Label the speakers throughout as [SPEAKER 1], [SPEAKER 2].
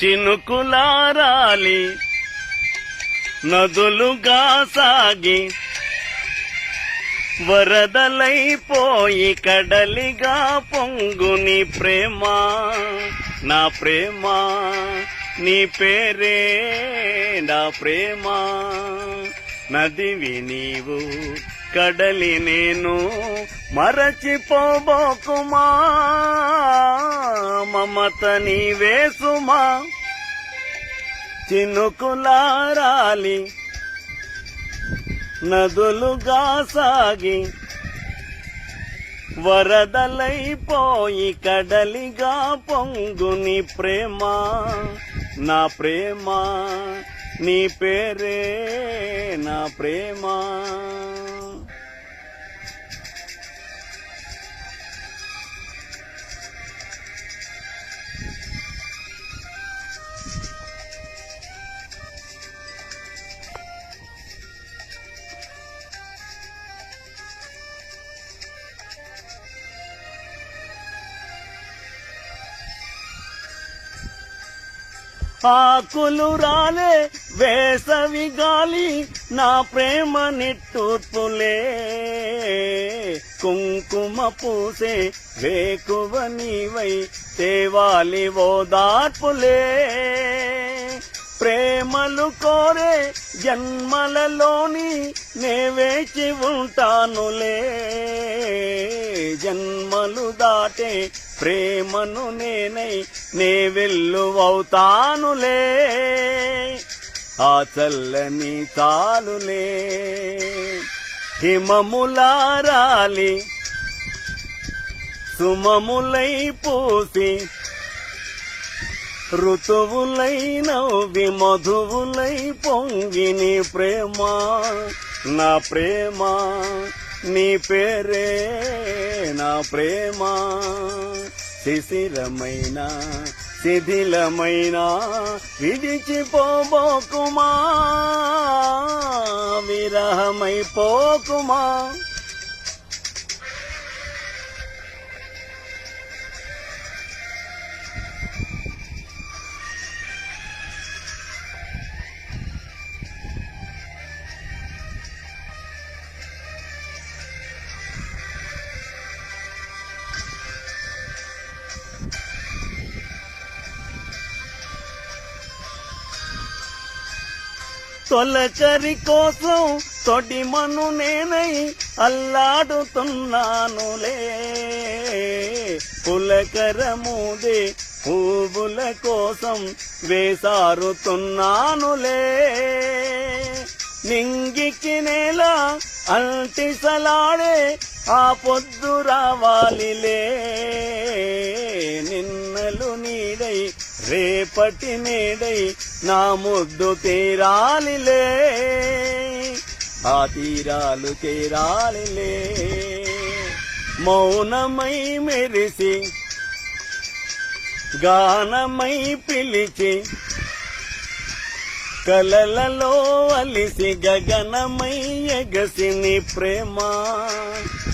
[SPEAKER 1] చినుకులారాలి నదులుగా సాగి వరదలైపోయి కడలిగా పొంగుని ప్రేమ నా ప్రేమ నీ పేరే నా ప్రేమ. నదివి నీవు కడలి నేను మరచిపోబోకుమా? మమత నీవేసుమా? చినుకులారాలి నదులుగా సాగి వరదలైపోయి కడలిగా పొంగుని ప్రేమ నా ప్రేమ. నీ పేరే నా ప్రేమ. ఆకులు రాలే వేసవి గాలి నా ప్రేమ నిట్టూర్పులే. కుంకుమ పూసే వేకువ నీవై తేవాలి ఓదార్పులే ప్రేమలు కోరే జన్మలలోని నే వేచి ఉంటానులే. జన్మలు దాటే ప్రేమను నేనై నీ వెల్లువవుతానులే ఆ చల్లని తాలులే. హిమములారాలి సుమములై పూసి ఋతువులై నవ్వి మధువులై పొంగిని ప్రేమ నా ప్రేమ నీ పేరే నా ప్రేమ. శిశిరమైన శిథిలమైన విడిచిపోబోకుమా విరహమైపోకుమా. తొలచరి కోసం తొడిమను నేనై అల్లాడుతున్నానులే. పులకరముదే పువ్వుల కోసం వేసారుతున్నానులే. నింగికి నేల అంటిసలాడే ఆ పొద్దు రావాలిలే. నిన్నలు నీడై రేపటి నేడై నా ముద్దు తీరాలిలే. ఆ తీరాలు తీరాలిలే. మౌనమై మెరిసి గానమై పిలిచి కలలలో అలిసి గగనమై ఎగసిని ప్రేమ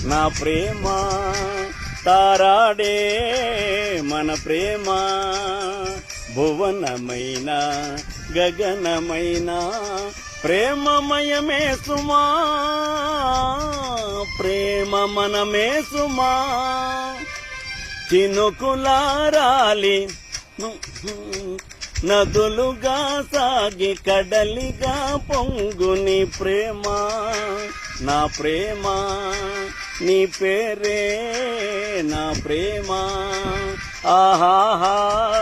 [SPEAKER 1] నా ప్రేమ. తారాడే మన ప్రేమ భువనమైన గగనమైన ప్రేమమయమే సుమా ప్రేమ మనమే సుమా. చినుకులారాలి నదులుగా సాగి కడలిగా పొంగుని ప్రేమ నా ప్రేమ. నీ పేరే నా ప్రేమ. ఆహాహా.